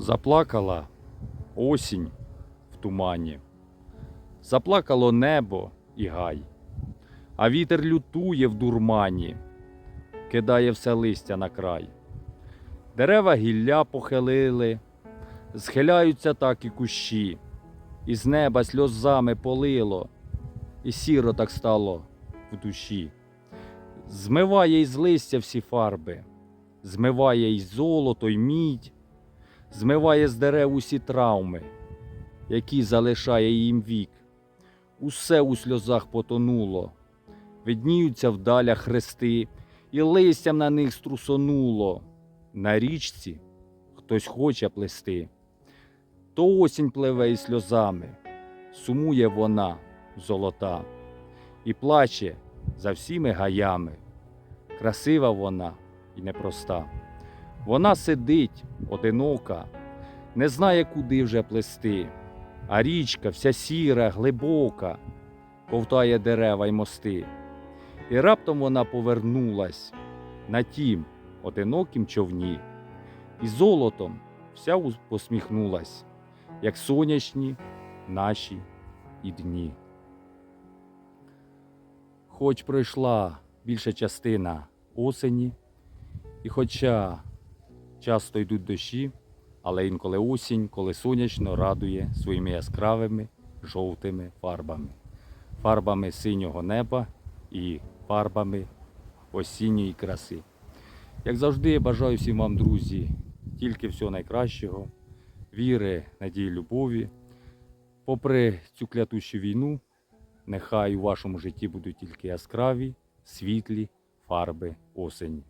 Заплакала осінь в тумані, заплакало небо і гай, а вітер лютує в дурмані, кидає все листя на край. Дерева гілля похилили, схиляються так і кущі, і з неба сльозами полило, і сіро так стало в душі. Змиває із листя всі фарби, змиває й золото, й мідь, змиває з дерев усі травми, які залишає їм вік. Усе у сльозах потонуло, видніються вдаля хрести, і листям на них струсонуло. На річці хтось хоче плести. То осінь пливе із сльозами, сумує вона золота, і плаче за всіми гаями. Красива вона і непроста. Вона сидить одинока, не знає, куди вже плести, а річка вся сіра, глибока, ковтає дерева й мости. І раптом вона повернулась на тім одинокім човні, і золотом вся посміхнулась, як сонячні наші і дні. Хоч пройшла більша частина осені, і хоча часто йдуть дощі, але інколи осінь, коли сонячно радує своїми яскравими жовтими фарбами, фарбами синього неба і фарбами осінньої краси. Як завжди, я бажаю всім вам, друзі, тільки всього найкращого, віри, надії, любові. Попри цю клятущу війну, нехай у вашому житті будуть тільки яскраві, світлі фарби осені.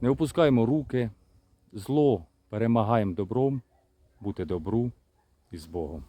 Не опускаємо руки, зло перемагаємо добром, бути добру і з Богом.